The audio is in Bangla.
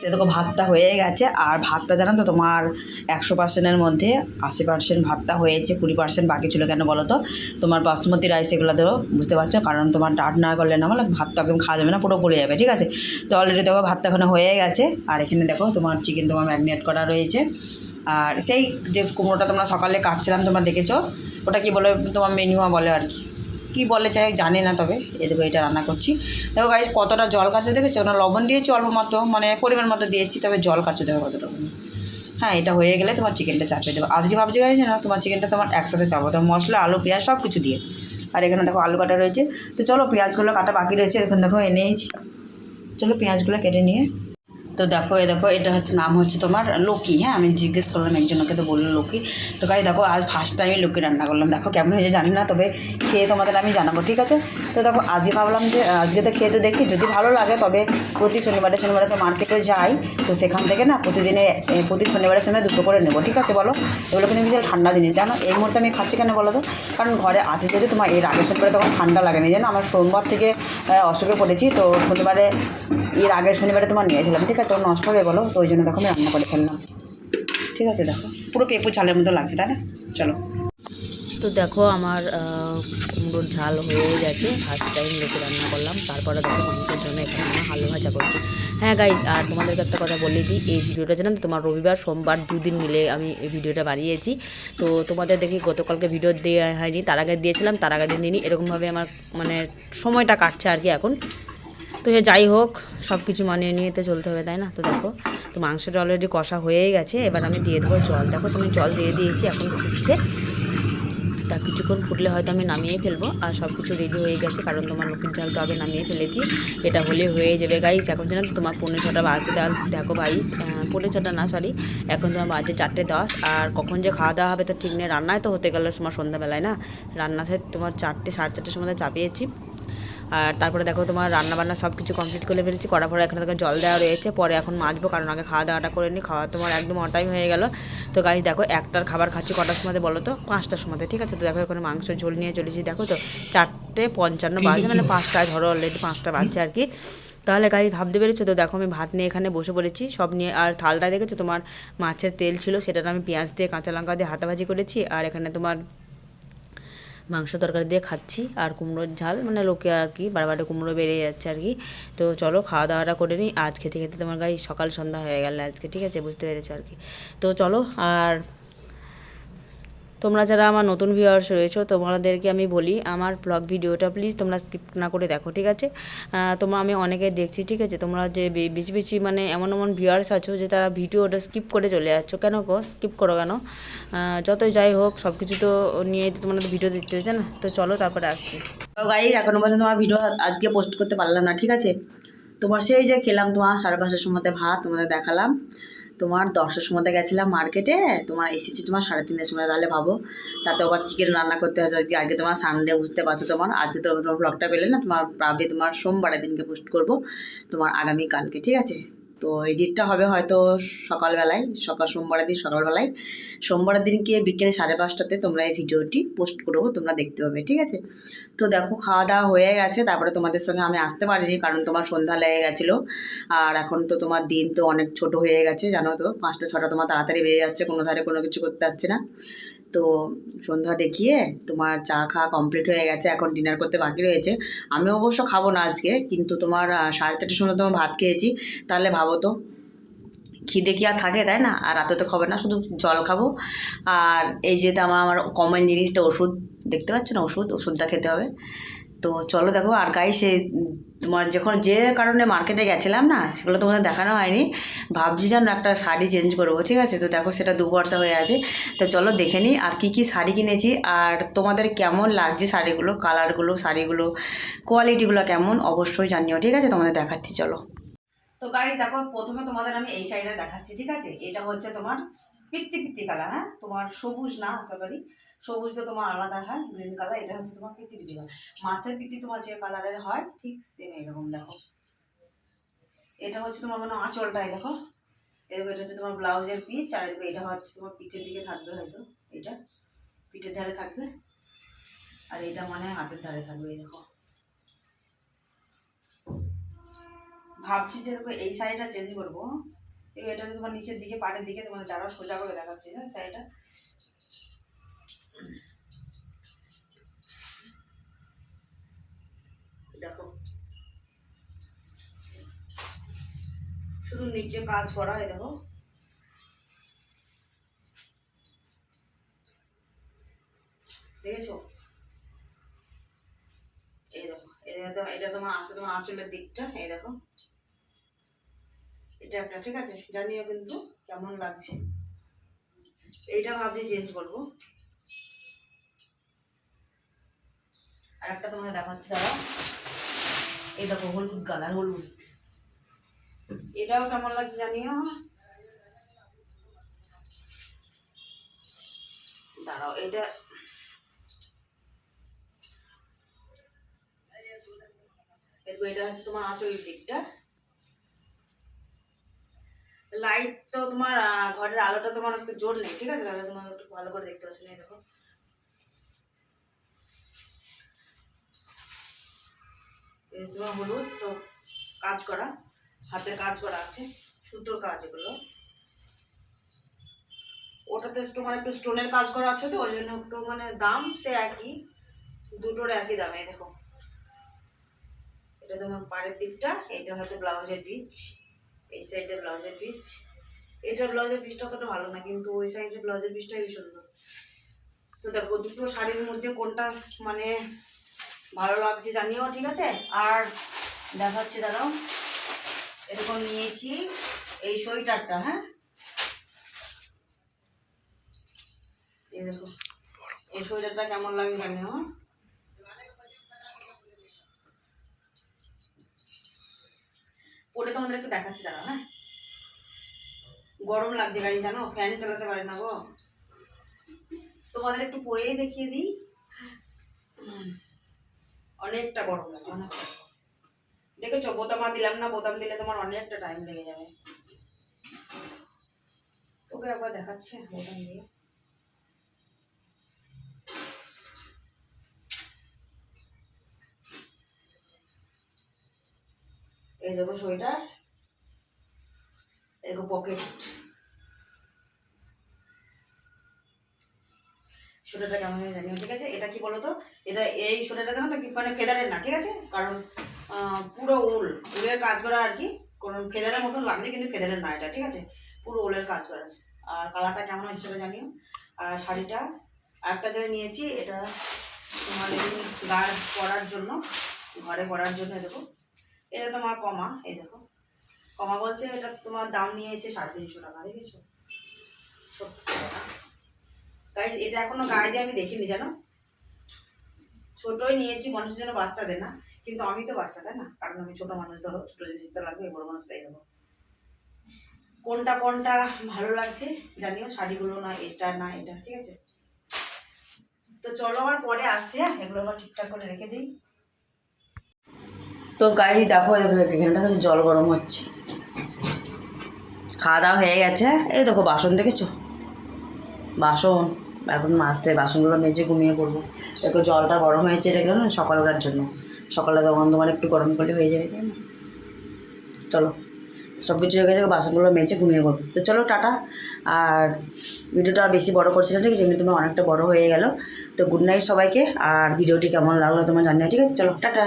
সে দেখো ভাতটা হয়ে গেছে, আর ভাতটা জানো তো তোমার একশো পার্সেন্টের মধ্যে, আশি পার্সেন্ট ভাতটা হয়েছে, কুড়ি পার্সেন্ট বাকি ছিল কেন বলো তো? তোমার বাসমতি রাইস এগুলো ধরো, বুঝতে পারছ? কারণ তোমার ডাট না করলে না বলো ভাতটা একদম খাওয়া যাবে না, পুরো পড়ে যাবে, ঠিক আছে? তো অলরেডি দেখো ভাতটা ওখানে হয়ে গেছে, আর এখানে দেখো তোমার চিকেন তোমার ম্যাগনেট করা রয়েছে। আর সেই যে কুমড়োটা তোমরা সকালে কাটছিলাম, তোমরা দেখেছ? ওটা কি বলে, তোমার মেনুয়া বলে আর কি। কী বলে চাই জানি না তবে। এ দেখো, এটা রান্না করছি। দেখো গাইজ কতটা জল কাছে দেখেছ? ওটা লবণ দিয়েছি অল্প মতো মানে পরিমাণ মতো দিয়েছি, তবে জল কাছে দেখো কতটা। হ্যাঁ এটা হয়ে গেলে তোমার চিকেনটা চাপিয়ে দেবো। আজকে ভাবছি গাইছে না তোমার চিকেনটা তোমার একসাথে চাপো তো মশলা, আলু, পেঁয়াজ সব কিছু দিয়ে। আর এখানে দেখো, আলু কাটা রয়েছে। তো চলো, পেঁয়াজগুলো কাটা বাকি রয়েছে। এখন দেখো এনেছি চলো, পেঁয়াজগুলো কেটে নিয়ে তো দেখো, এ দেখো, এটা হচ্ছে নাম হচ্ছে তোমার লোকি হ্যাঁ? আমি জিজ্ঞেস করলাম একজনকে তো বলল লোকি। তো গাই দেখো, আজ ফার্স্ট টাইমে লোকি রান্না করলাম। দেখো, কেমন হয়েছে জানি না, তবে খেয়ে তোমাদের আমি জানাব, ঠিক আছে? তো দেখো, আজকে ভাবলাম যে, আজকে তো খেয়ে তো দেখি, যদি ভালো লাগে, তবে প্রতি শনিবারে শনিবারে তো মার্কেটে যাই, তো সেখান থেকে না প্রতিদিনে প্রতি শনিবারের সময় দুটো করে নেব, ঠিক আছে বলো? এগুলো কিন্তু বিশাল ঠান্ডা জিনিস, জানো? এই মুহূর্তে আমি খাচ্ছি কেন বলো তো? কারণ ঘরে আছে যদি তোমার, এর আগের শনিবারে তখন ঠান্ডা লাগেনি, জানো? আমার সোমবার থেকে অসুখে পড়েছি, তো শনিবারে এর আগের শনিবারে তোমার নিয়েছিলাম, ঠিক আছে? ও নষ্ট হবে বলো তো ওই জন্য দেখো আমি রান্না করে ফেললাম। ঠিক আছে, দেখো? পুরো পেঁপু ছালের মতো লাগছে, তাই না? চলো। তো দেখো, আমার কুমড়োর ঝাল হয়ে গেছে। ফার্স্ট টাইম লোকে রান্না করলাম। তারপরে দেখো মানুষের জন্য এখানে আমি আলু ভাজা করছি। হ্যাঁ গাইজ আর তোমাদেরকে একটা কথা বলে দিই। এই ভিডিওটা জানেন তোমার রবিবার, সোমবার দুদিন মিলে আমি এই ভিডিওটা বানিয়েছি। তো তোমাদের দেখি, গতকালকে ভিডিও দেওয়া হয়নি। তার আগে দিয়েছিলাম, তার আগের দিন দিনই এরকমভাবে আমার মানে সময়টা কাটছে আর কি এখন। তো যাই হোক সব কিছু মানিয়ে নিয়ে তো চলতে হবে, তাই না? তো দেখো, তো মাংসটা অলরেডি কষা হয়েই গেছে, এবার আমি দিয়ে দেবো জল। দেখো তুমি জল দিয়ে দিয়েছি, এখন ফুটছে। তা কিছুক্ষণ ফুটলে হয়তো আমি নামিয়ে ফেলব, আর সব কিছু রেডি হয়ে গেছে, কারণ তোমার লক্ষ্মীর ঝাল তো আগে নামিয়ে ফেলেছি। এটা হলে হয়ে যাবে গাইস এখন যেন তোমার পৌনে ছটা বাজে তাহলে দেখো গাইস পৌনে ছটা না সরি এখন তোমার বাজে চারটে দশ, আর কখন যে খাওয়া দাওয়া হবে তো ঠিক নেই। রান্নায় তো হতে গেলে তোমার সন্ধ্যাবেলায়, না? রান্নাতে তোমার চারটে, সাড়ে চারটের সময় চাপিয়েছি। আর তারপরে দেখো তোমার রান্না বান্না সব কিছু কমপ্লিট করে ফেলেছি করার পরে এখানে দেখো জল দেওয়া রয়েছে পরে এখন মাজবো কারণ আগে খাওয়া দাওয়াটা করে নিই খাওয়া তোমার একদম অটাইম হয়ে গেল। তো গাছ দেখো একটার খাবার খাচ্ছি কটার সময় বলো তো? পাঁচটার সময় ঠিক আছে? তো দেখো এখানে মাংস ঝোল নিয়ে চলেছি দেখো তো চারটে পঞ্চান্ন বাজে মানে পাঁচটায় ধরো অলরেডি পাঁচটা বাজছে আর কি। তাহলে গাড়ি ভাবতে পেরেছ তো? দেখো আমি ভাত নিয়ে এখানে বসে পড়েছি সব নিয়ে আর থালটা দেখেছ? তোমার মাছের তেল ছিল সেটা আমি পেঁয়াজ দিয়ে কাঁচা লঙ্কা দিয়ে হাতাভাজি করেছি আর এখানে তোমার মাংস তরকারি দিয়ে খাচ্ছি, আর কুমড়োর ঝাল মানে লোকে আর কি বারবারে কুমড়ো বেড়ে যাচ্ছে আর কি। তো চলো খাওয়া দাওয়াটা করে নিই আজ খেতে খেতে তোমার গায়ে সকাল সন্ধ্যা হয়ে গেল আজকে, ঠিক আছে? বুঝতে পেরেছ আর কি। তো চলো, আর তোমরা যারা আমার নতুন ভিউয়ার্স রয়েছো, তোমাদেরকে আমি বলি, আমার ব্লগ ভিডিওটা প্লিজ তোমরা স্কিপ না করে দেখো, ঠিক আছে? তোমরা আমি অনেকে দেখছি, ঠিক আছে? তোমরা যে বেশি বেশি মানে এমন এমন ভিউয়ার্স আছো যে তারা ভিডিওটা স্কিপ করে চলে যাচ্ছ। কেন গো? স্কিপ করো কেন? যতই যাই হোক সব কিছু তো নিয়ে তো তোমাদের ভিডিও দেখতে হচ্ছে না? তো চলো তারপরে আসছি। তো গাইজ এখনও পর্যন্ত তোমার ভিডিও আজকে পোস্ট করতে পারলাম না, ঠিক আছে? তোমার সেই যে খেলাম তোমার সাড়ে পাঁচটার সময়তে ভাত তোমাদের দেখালাম। তোমার দশটার সময়তে গেছিলাম মার্কেটে তোমার এসেছি তোমার সাড়ে তিনটের সময়, তাহলে ভাবো। তাতে আবার চিকেন রান্না করতে হয়েছে আজকে আজকে তোমার সানডে বুঝতে পারছ তোমার? আজকে তো তোমার ব্লগটা পেলে না, তোমার পাবে তোমার সোমবারের দিনকে পোস্ট করব তোমার আগামীকালকে, ঠিক আছে? তো এডিটটা হবে হয়তো সকালবেলায়, সকাল সোমবারের দিন সকালবেলায়। সোমবারের দিনকে বিকেলে সাড়ে পাঁচটাতে তোমরা এই ভিডিওটি পোস্ট করব, তোমরা দেখতে পাবে, ঠিক আছে? তো দেখো, খাওয়া দাওয়া হয়ে গেছে, তারপরে তোমাদের সঙ্গে আমি আসতে পারিনি কারণ তোমার সন্ধ্যা লেগে গেছিল। আর এখন তো তোমার দিন তো অনেক ছোট হয়ে গেছে, জানো তো? পাঁচটা, ছটা তোমার তাড়াতাড়ি বেড়ে যাচ্ছে, কোনো ধারে কোনো কিছু করতে পারছে না। তো সন্ধ্যা দেখিয়ে তোমার চা খাওয়া কমপ্লিট হয়ে গেছে, এখন ডিনার করতে বাকি রয়েছে। আমি অবশ্য খাব না আজকে, কিন্তু তোমার সাড়ে চারটের সময় তোমার ভাত খেয়েছি, তাহলে ভাবো তো। খিদে কি আর থাকে, তাই না? আর রাতে তো খাবে না, শুধু জল খাব। আর এই যে আমার আমার কমন জিনিসটা ওষুধ, দেখতে পাচ্ছ না ওষুধ? ওষুধটা খেতে হবে। তো চলো দেখো, আর গাই সে তোমার যখন যে কারণে মার্কেটে গেছিলাম না, সেগুলো তোমাদের দেখানো হয়নি, ভাবছি যেন একটা শাড়ি চেঞ্জ করব ঠিক আছে? তো দেখো, সেটা দু বর্ষা হয়ে আছে। তো চলো দেখে নিই, আর কি কি শাড়ি কিনেছি, আর তোমাদের কেমন লাগছে শাড়িগুলো কালারগুলো শাড়িগুলো কোয়ালিটিগুলো কেমন, অবশ্যই জানিও, ঠিক আছে? তোমাদের দেখাচ্ছি, চলো। তো গাইজ দেখো, প্রথমে তোমাদের আমি এই শাড়িটা দেখাচ্ছি, ঠিক আছে? এটা হচ্ছে তোমার পিত্তি পিত্তি কালার হ্যাঁ? তোমার সবুজ না, আশা করি। সবুজ তো তোমার আলাদা, হয়? গ্রিন কালার এটা হচ্ছে তোমার পিত্তি পিত্তি মাছের পিত্তি তোমার যে কালারের হয়, ঠিক সেম এরকম দেখো। এটা হচ্ছে তোমার মানে আঁচলটাই, দেখো। এরকম এটা হচ্ছে তোমার ব্লাউজের পিচ, আর এটা হচ্ছে তোমার পিঠের দিকে থাকবে হয়তো, এটা। পিঠের ধারে থাকবে। আর এটা মানে হাতের ধারে থাকবে, এই দেখো। ভাবছি যে দেখো এই শাড়িটা চেঞ্জ করব। এটা তোমার নিচের দিকে, পাটের দিকে তোমার যারা সোজা করে দেখাচ্ছি হ্যাঁ শাড়িটা? দেখো। শুধু নিচে কাজ করা হয়, দেখো। দেখেছ? এই দেখো এটা এটা তোমার আসে তোমার আঁচলের দিকটা, এই দেখো। এটা একটা, ঠিক আছে? জানিও কিন্তু কেমন লাগছে। এইটা ভাবছি চেঞ্জ করব। আর একটা তোমাকে দেখাচ্ছি দাদা এই দেখো হলুদ কালার, হলুদ। এটাও কেমন লাগছে জানিও? দাঁড়াও, এটা এটা হচ্ছে তোমার আঁচলের দিকটা। লাইট তো তোমার ঘরের আলোটা তোমার একটু জোর নেই, ঠিক আছে? দাদা তোমার একটু ভালো করে দেখতে পাচ্ছি না দেখো। তোমার হলুদ, তো কাজ করা হাতের কাজ করা আছে, সুতোর কাজ এগুলো। ওটাতে একটু মানে একটু স্টোনের কাজ করা আছে তো, ওই জন্য একটু মানে দাম সে একই, দুটোর একই দাম দেখো। এটা তোমার পাড়ের দিকটা এটা হয়তো ব্লাউজের পিচ এই সাইডে ব্লাউজের পিচ এটা ব্লাউজের পিচটা অতটা ভালো না, কিন্তু ওই সাইডে ব্লাউজের পিচটাই সুন্দর। তো দেখো, দুটো শাড়ির মধ্যে কোনটা মানে ভালো লাগছে জানিও, ঠিক আছে? আর দেখাচ্ছি দাদাও এরকম নিয়েছি এই সোয়েটারটা হ্যাঁ? এই এই সোয়েটারটা কেমন লাগে জানিও? পরে তোমাদের একটু দেখাচ্ছি দাঁড়া হ্যাঁ? গরম লাগছে গাড়ি, জানো? ফ্যান চালাতে পারে না গো। তোমাদের একটু পরেই দেখিয়ে দিই। অনেকটা গরম লাগছে অনেক দেখেছ, বোতামা দিলাম না, বোতাম দিলে তোমার অনেকটা টাইম লেগে যাবে। তোকে একবার দেখাচ্ছে বোতাম দিয়ে। এই দেখো সোয়েটার দেখো পকেট। সোয়েটারটা কেমন হয় জানিও ঠিক আছে? এটা কি বলো তো এটা এই সোয়েটারটা জানো তো কি মানে ফেদারের না, ঠিক আছে? কারণ পুরো উল, উলের কাজ করা আর কি, কোন ফেদারের মতন লাগছে কিন্তু ফেদারের না এটা, ঠিক আছে? পুরো উলের কাজ করা আছে। আর কালারটা কেমন হয়েছে সেটা জানিও। আর শাড়িটা, আরেকটা যেটা নিয়েছি, এটা তোমার এমনি গায়ে পরার জন্য, ঘরে পরার জন্য দেখো। এটা তোমার কমা, এই দেখো। কমা বলতে এটা তোমার দাম নিয়েছে সাড়ে তিনশো টাকা, দেখেছ? সত্যি টাকা। গাইজ এটা এখনও গায়ে দিয়ে আমি দেখিনি, জানো? ছোটই নিয়েছি, মানুষের জন্য বাচ্চাদের না, কিন্তু আমি তো বাচ্চা তাই না, কারণ আমি ছোট মানুষ, ধরো, ছোট জিনিস তো লাগবে, বড় মানুষ তাই দেবো। কোনটা কোনটা ভালো লাগছে জানিও, শাড়িগুলো না, এটা না, এটা, ঠিক আছে? তো চলো আমার পরে আসছে হ্যাঁ? এগুলো আবার ঠিকঠাক করে রেখে দিই। তো গাড়ি দেখো এখানটা হচ্ছে জল গরম হচ্ছে। খাওয়া দাওয়া হয়ে গেছে, এই দেখো, বাসন দেখেছ? বাসন, এখন মাজতে বাসনগুলো মেজে ঘুমিয়ে পড়ব। দেখো জলটা গরম হয়েছে, এটা কেন? সকালকার জন্য। সকালে তখন তোমার একটু গরম করলে হয়ে যাবে, তাই না? চলো সব কিছু রেখে দেখো বাসনগুলো মেজে ঘুমিয়ে পড়ব। তো চলো, টাটা। আর ভিডিওটা বেশি বড় করছি না, ঠিক আছে? এমনি তোমার অনেকটা বড় হয়ে গেল। তো গুড নাইট সবাইকে, আর ভিডিওটি কেমন লাগল তোমার জানিও, ঠিক আছে? চলো, টাটা।